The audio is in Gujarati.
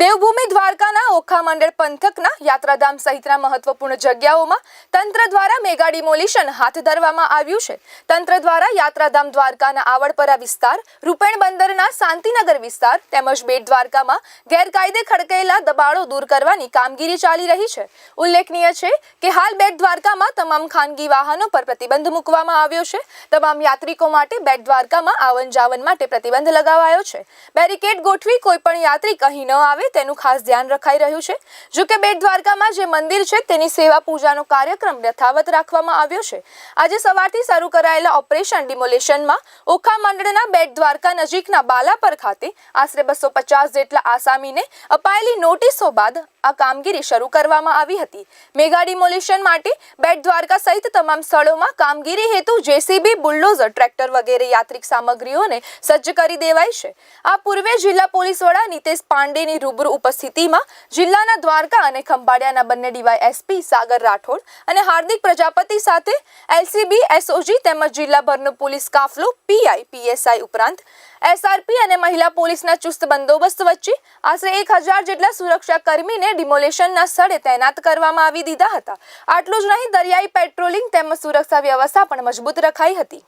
દેવભૂમિ દ્વારકાના ઓખા મંડળ પંથકના યાત્રાધામ સહિતના મહત્વપૂર્ણ જગ્યાઓમાં તંત્ર દ્વારા મેગા ડિમોલિશન હાથ ધરવામાં આવ્યું છે. તંત્ર દ્વારા યાત્રાધામ દ્વારકાના આવડપરા વિસ્તાર, રૂપેણ બંદરના શાંતિનગર વિસ્તાર તેમજ બેટ દ્વારકામાં ગેરકાયદે ખડકેલા દબાણો દૂર કરવાની કામગીરી ચાલી રહી છે. ઉલ્લેખનીય છે કે હાલ બેટ દ્વારકામાં તમામ ખાનગી વાહનો પર પ્રતિબંધ મૂકવામાં આવ્યો છે. તમામ યાત્રિકો માટે બેટ દ્વારકામાં આવન જાવન માટે પ્રતિબંધ લગાવાયો છે. બેરિકેડ ગોઠવી કોઈ પણ યાત્રિક અહીં ન આવે તેનું ખાસ ધ્યાન રખાઈ રહ્યું છે. જો કે બેટ દ્વારકામાં જે મંદિર છે તેની સેવા પૂજાનો કાર્યક્રમ યથાવત રાખવામાં આવ્યો છે. આજે સવારથી શરૂ કરાયેલા ઓપરેશન ડિમોલેશનમાં ઓખા મંડળના બેટ દ્વારકા નજીકના બાલાપર ખાતે આશરે બસો પચાસ જેટલા આસામીને અપાયેલી નોટિસો બાદ આ કામગીરી શરૂ કરવામાં આવી હતી. મેગા ડિમોલિશન માટે બેટ દ્વારકા સહિત તમામ સ્થળોમાં કામગીરી હેતુ જેસીબી, બુલડોઝર, ટ્રેક્ટર વગેરે યાત્રિક સામગ્રીઓને સજ્જ કરી દેવાઈ છે. આ પૂર્વે જિલ્લા પોલીસ વડા નિતેશ પાંડેની રૂબરૂ ઉપસ્થિતિમાં જિલ્લાના દ્વારકા અને ખંભાળિયાના બંને ડીવાય એસપી સાગર રાઠોડ અને હાર્દિક પ્રજાપતિ સાથે એલસીબી, એસઓજી તેમજ જિલ્લાભરનો પોલીસ કાફલો, પીઆઈ, પીએસઆઈ ઉપરાંત એસઆરપી અને મહિલા પોલીસના ચુસ્ત બંદોબસ્ત વચ્ચે આશરે એક હજાર જેટલા સુરક્ષા કર્મીને ડિમોલેશનના સ્થળે તૈનાત કરવામાં આવી દીધા હતા. આટલું જ નહીં, દરિયાઈ પેટ્રોલિંગ તેમજ સુરક્ષા વ્યવસ્થા પણ મજબૂત રખાઈ હતી.